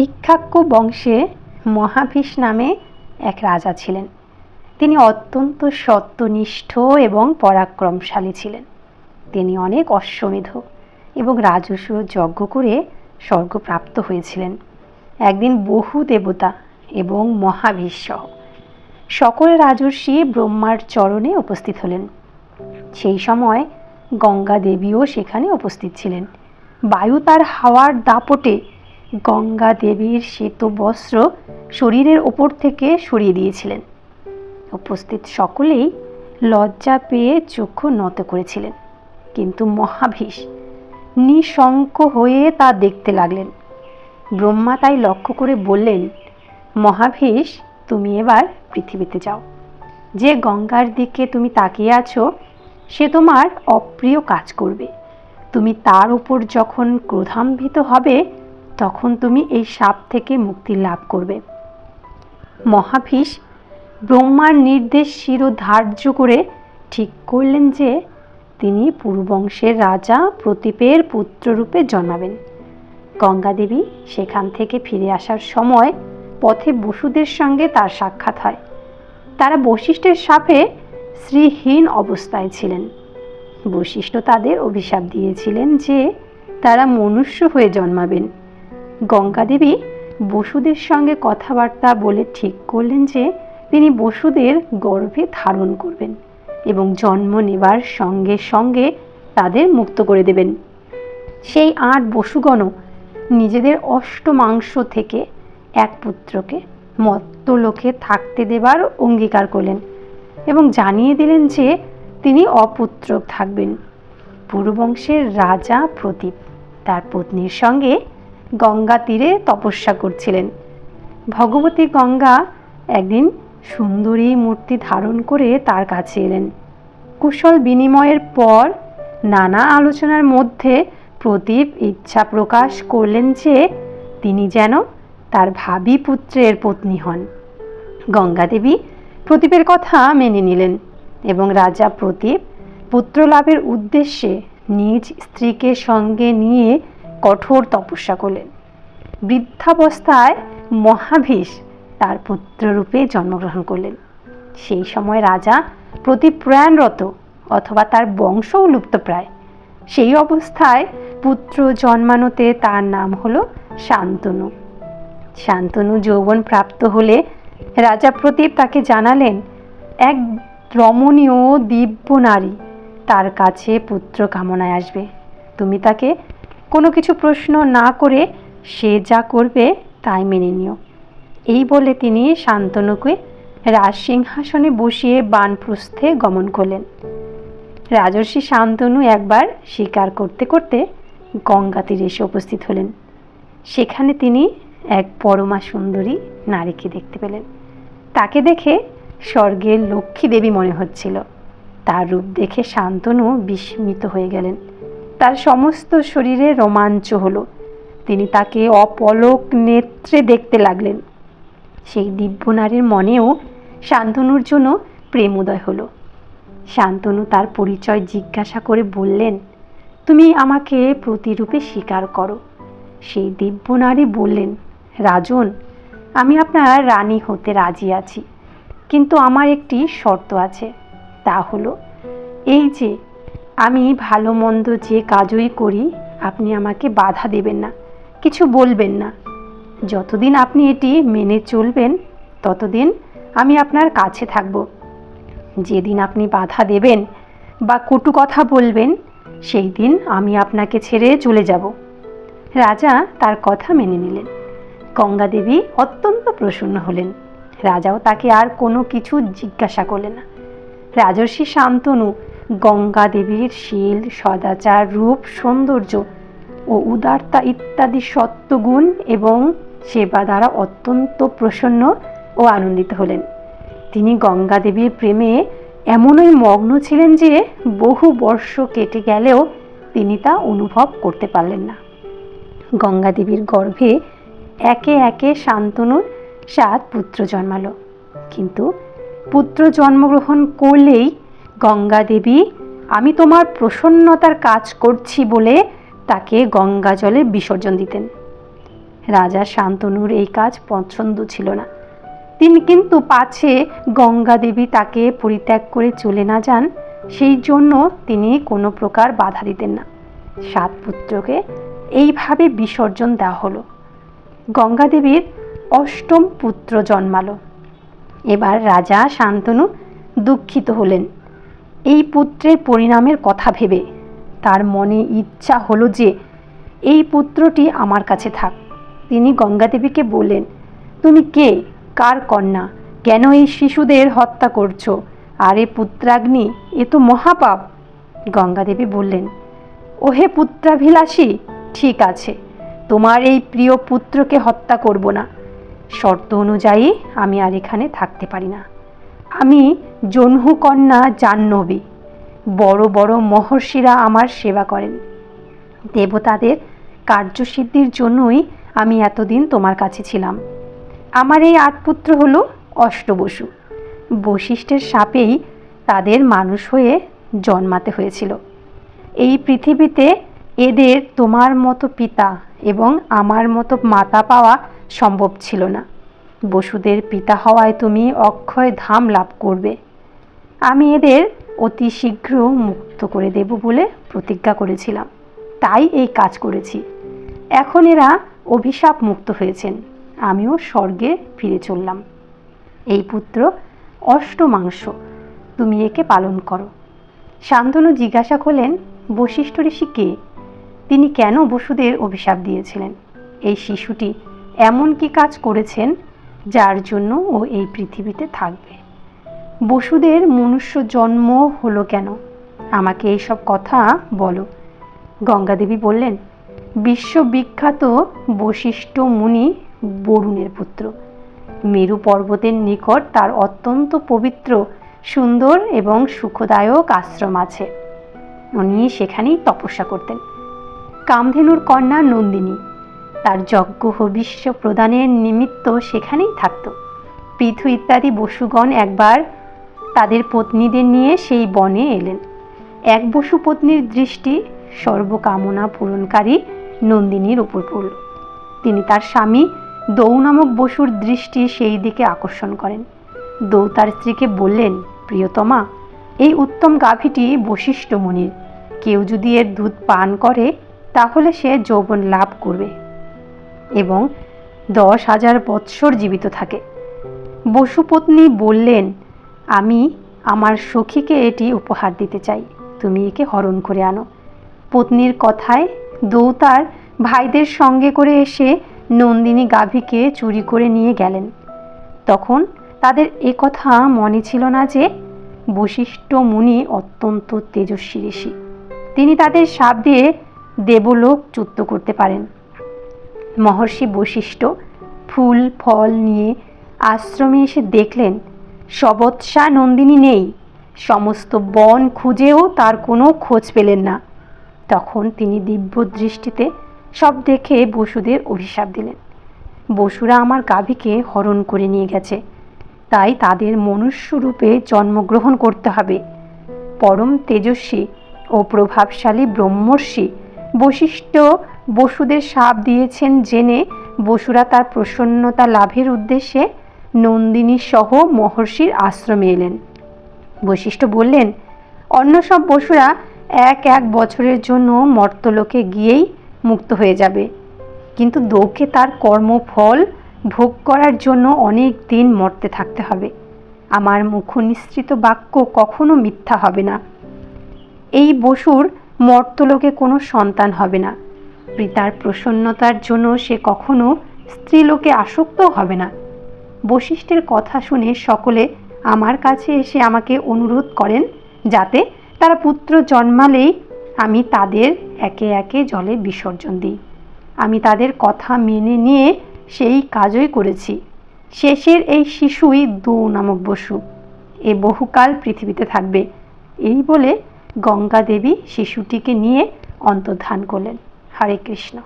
ইক্ষ্বাক্য বংশে মহাভীষ নামে এক রাজা ছিলেন। তিনি অত্যন্ত সত্যনিষ্ঠ এবং পরাক্রমশালী ছিলেন। তিনি অনেক অশ্বমেধ এবং রাজস্ব যজ্ঞ করে স্বর্গপ্রাপ্ত হয়েছিলেন। একদিন বহু দেবতা এবং মহাভীষ সহ সকল রাজর্ষি ব্রহ্মার চরণে উপস্থিত হলেন। সেই সময় গঙ্গা দেবীও সেখানে উপস্থিত ছিলেন। বায়ু তার হাওয়ার দাপটে গঙ্গা দেবীর শ্বেত বস্ত্র শরীরের ওপর থেকে সরিয়ে দিয়েছিলেন। উপস্থিত সকলেই লজ্জা পেয়ে চক্ষু নত করেছিলেন। কিন্তু মহাভীষ নিঃশঙ্ক হয়ে তা দেখতে লাগলেন। ব্রহ্মা তাই লক্ষ্য করে বললেন, মহাভীষ, তুমি এবার পৃথিবীতে যাও। যে গঙ্গার দিকে তুমি তাকিয়ে আছো, সে তোমার অপ্রিয় কাজ করবে। তুমি তার উপর যখন ক্রোধান্বিত হবে তখন তুমি এই সাপ থেকে মুক্তি লাভ করবে। মহাভীষ ব্রহ্মার নির্দেশ শিরোধার্য করে ঠিক করলেন যে তিনি পুরুবংশের রাজা প্রতীপের পুত্ররূপে জন্মাবেন। গঙ্গাদেবী সেখান থেকে ফিরে আসার সময় পথে বসুদের সঙ্গে তার সাক্ষাৎ হয়। তারা বশিষ্ঠের সাপে শ্রীহীন অবস্থায় ছিলেন। বশিষ্ঠ তাদের অভিশাপ দিয়েছিলেন যে তারা মনুষ্য হয়ে জন্মাবেন। গঙ্গাদেবী বসুদের সঙ্গে কথাবার্তা বলে ঠিক করলেন যে তিনি বসুদের গর্ভে ধারণ করবেন এবং জন্ম নেবার সঙ্গে সঙ্গে তাদের মুক্ত করে দেবেন। সেই আট বসুগণও নিজেদের অষ্ট মাংস থেকে এক পুত্রকে মত্তলোকে থাকতে দেবার অঙ্গীকার করলেন এবং জানিয়ে দিলেন যে তিনি অপুত্রক থাকবেন। পুরুবংশের রাজা প্রদীপ তার পত্নীর সঙ্গে গঙ্গা তীরে তপস্যা করছিলেন। ভগবতী গঙ্গা একদিন সুন্দরী মূর্তি ধারণ করে তার কাছে এলেন। কুশল বিনিময়ের পর নানা আলোচনার মধ্যে প্রদীপ ইচ্ছা প্রকাশ করলেন যে তিনি যেন তার ভাবি পুত্রের পত্নী হন। গঙ্গাদেবী প্রদীপের কথা মেনে নিলেন এবং রাজা প্রদীপ পুত্র লাভের উদ্দেশ্যে নিজ স্ত্রীকে সঙ্গে নিয়ে কঠোর তপস্যা করলেন। বৃদ্ধাবস্থায় মহাভীষ তার পুত্ররূপে জন্মগ্রহণ করলেন। সেই সময় রাজা প্রতি প্রয়াণরত অথবা তার বংশও লুপ্তপ্রায়। সেই অবস্থায় পুত্র জন্মানোতে তার নাম হলো শান্তনু। শান্তনু যৌবন প্রাপ্ত হলে রাজা প্রদীপ তাকে জানালেন, এক রমণীয় দিব্য নারী তার কাছে পুত্র কামনায় আসবে। তুমি তাকে কোনো কিছু প্রশ্ন না করে সে যা করবে তাই মেনে নিও। এই বলে তিনি শান্তনুকে রাজসিংহাসনে বসিয়ে বানপ্রস্থে গমন করলেন। রাজর্ষি শান্তনু একবার শিকার করতে করতে গঙ্গা তীরে এসে উপস্থিত হলেন। সেখানে তিনি এক পরমা সুন্দরী নারীকে দেখতে পেলেন। তাকে দেখে স্বর্গের লক্ষ্মী দেবী মনে হচ্ছিল। তার রূপ দেখে শান্তনু বিস্মিত হয়ে গেলেন। তার সমস্ত শরীরে রোমাঞ্চ হলো। তিনি তাকে অপলক নেত্রে দেখতে লাগলেন। সেই দিব্য নারীর মনেও শান্তনুর জন্য প্রেম উদয় হলো। শান্তনু তার পরিচয় জিজ্ঞাসা করে বললেন, তুমি আমাকে প্রতিরূপে স্বীকার করো। সেই দিব্য নারী বললেন, রাজন, আমি আপনার রানী হতে রাজি আছি, কিন্তু আমার একটি শর্ত আছে। তা হলো, এই যে আমি ভালো মন্দ যে কাজই করি, আপনি আমাকে বাধা দেবেন না, কিছু বলবেন না। যতদিন আপনি এটি মেনে চলবেন, ততদিন আমি আপনার কাছে থাকব। যেদিন আপনি বাধা দেবেন বা কটু কথা বলবেন, সেই দিন আমি আপনাকে ছেড়ে চলে যাব। রাজা তার কথা মেনে নিলেন। গঙ্গা দেবী অত্যন্ত প্রসন্ন হলেন। রাজাও তাকে আর কোনো কিছু জিজ্ঞাসা করলেন না। রাজর্ষি শান্তনু গঙ্গা দেবীর শীল, সদাচার রূপ, সৌন্দর্য ও উদারতা ইত্যাদি সত্ত্বগুণ এবং সেবা দ্বারা অত্যন্ত প্রসন্ন ও আনন্দিত হলেন। তিনি গঙ্গা দেবীর প্রেমে এমনই মগ্ন ছিলেন যে বহু বর্ষ কেটে গেলেও তিনি তা অনুভব করতে পারলেন না। গঙ্গা দেবীর গর্ভে একে একে শান্তনুর সাত পুত্র জন্মালো। কিন্তু পুত্র জন্মগ্রহণ করলেই গঙ্গা দেবী আমি তোমার প্রসন্নতার কাজ করছি বলে তাকে গঙ্গা জলে বিসর্জন দিতেন। রাজা শান্তনুর এই কাজ পছন্দ ছিল না। তিনি কিন্তু পাছে গঙ্গা দেবী তাকে পরিত্যাগ করে চলে না যান, সেই জন্য তিনি কোনো প্রকার বাধা দিতেন না। সাত পুত্রকে এইভাবে বিসর্জন দেওয়া হলো। গঙ্গা দেবীর অষ্টম পুত্র জন্মালো। এবার রাজা শান্তনু দুঃখিত হলেন। এই পুত্রের পরিণামের কথা ভেবে। তার মনে ইচ্ছা হলো যে, এই পুত্রটি আমার কাছে থাক। তিনি গঙ্গাদেবীকে বললেন, তুমি কে? কার কন্যা? কেন এই শিশুদের হত্যা করছ? আরে পুত্রাগ্নি, এ তো মহাপাপ। গঙ্গাদেবী বললেন, ওহে পুত্রাভিলাষী, ঠিক আছে। তোমার এই প্রিয় পুত্রকে হত্যা করব না। শর্ত অনুযায়ী আমি আর এখানে থাকতে পারি না। আমি জহ্নু কন্যা জাহ্নবী। বড় বড় মহর্ষিরা আমার সেবা করেন। দেবতাদের কার্যসিদ্ধির জন্যই আমি এতদিন তোমার কাছে ছিলাম। আমার এই আট পুত্র হলো অষ্টবসু। বশিষ্ঠের সাপেই তাদের মানুষ হয়ে জন্মাতে হয়েছিল। এই পৃথিবীতে এদের তোমার মতো পিতা এবং আমার মতো মাতা পাওয়া সম্ভব ছিল না। বসুদের পিতা হওয়ায় তুমি অক্ষয় ধাম লাভ করবে। আমি এদের অতি শীঘ্র মুক্ত করে দেব বলে প্রতিজ্ঞা করেছিলাম। তাই এই কাজ করেছি। এখন এরা অভিশাপ মুক্ত হয়েছেন। আমিও স্বর্গে ফিরে চললাম। এই পুত্র, অষ্টমাংশ, তুমি একে পালন করো। শান্তনু জিজ্ঞাসা করলেন, বশিষ্ঠ ঋষি কে? তিনি কেন বসুদের অভিশাপ দিয়েছিলেন? এই শিশুটি এমন কি কাজ করেছেন যার জন্য ও এই পৃথিবীতে থাকবে। বসুদের মনুষ্য জন্ম হলো কেন? আমাকে এইসব কথা বলো। গঙ্গাদেবী বললেন, বিশ্ববিখ্যাত বশিষ্ঠ মুনি বরুণের পুত্র। মেরু পর্বতের নিকট তার অত্যন্ত পবিত্র, সুন্দর এবং সুখদায়ক আশ্রম আছে। উনি সেখানেই তপস্যা করতেন। কামধেনুর কন্যা নন্দিনী তার যজ্ঞ বিশ্ব প্রদানের নিমিত্ত সেখানেই থাকত। পৃথু ইত্যাদি বসুগণ একবার তাদের পত্নীদের নিয়ে সেই বনে এলেন। এক বসু পত্নীর দৃষ্টি সর্বকামনা পূরণকারী নন্দিনীর উপর পড়ল। তিনি তার স্বামী দৌ নামক বসুর দৃষ্টি সেই দিকে আকর্ষণ করেন। দৌ তার স্ত্রীকে বললেন, প্রিয়তমা, এই উত্তম গাভীটি বশিষ্ঠ মুনির। কেউ যদি এর দুধ পান করে, তাহলে সে যৌবন লাভ করবে। এবং দশ হাজার বৎসর জীবিত থাকে। বসুপত্নী বললেন, আমি আমার সখীকে এটি উপহার দিতে চাই। তুমি একে হরণ করে আনো। পত্নীর কথায় দৌতার ভাইদের সঙ্গে করে এসে নন্দিনী গাভীকে চুরি করে নিয়ে গেলেন। তখন তাদের এ কথা মনে ছিল না যে বশিষ্ঠ মুনি অত্যন্ত তেজস্বী ঋষি। তিনি তাদের সাপ দিয়ে দেবলোক চ্যুত করতে পারেন। মহর্ষি বশিষ্ঠ ফুল, ফল নিয়ে আশ্রমে এসে দেখলেন, সবৎসা নন্দিনী নেই। সমস্ত বন খুঁজেও তার কোনো খোঁজ পেলেন না। তখন তিনি দিব্য দৃষ্টিতে সব দেখে বসুদের অভিশাপ দিলেন। বসুরা আমার গাভীকে হরণ করে নিয়ে গেছে। তাই তাদের মনুষ্যরূপে জন্মগ্রহণ করতে হবে। পরম তেজস্বী ও প্রভাবশালী ব্রহ্মর্ষি বশিষ্ঠ বসুদের সাপ দিয়েছেন জেনে বসুরা তার প্রসন্নতা লাভের উদ্দেশ্যে নন্দিনী সহ মহর্ষির আশ্রমে এলেন। বৈশিষ্ট্য বললেন, অন্য সব বসুরা এক এক বছরের জন্য মর্তলোকে গিয়েই মুক্ত হয়ে যাবে। কিন্তু দৌকে তার কর্মফল ভোগ করার জন্য অনেক দিন মর্তে থাকতে হবে। আমার মুখ বাক্য কখনো মিথ্যা হবে না। এই বসুর মর্তলোকে কোনো সন্তান হবে না। পিতার প্রসন্নতার জন্য সে কখনো স্ত্রীলোকে আসক্তও হবে না। বশিষ্ঠের কথা শুনে সকলে আমার কাছে এসে আমাকে অনুরোধ করেন যাতে তারা পুত্র জন্মালেই আমি তাদের একে একে জলে বিসর্জন দিই। আমি তাদের কথা মেনে নিয়ে সেই কাজই করেছি। শেষের এই শিশুই দু নামক বসু। এ বহুকাল পৃথিবীতে থাকবে। এই বলে গঙ্গা দেবী শিশুটিকে নিয়ে অন্তর্ধান করলেন। হরে কৃষ্ণ।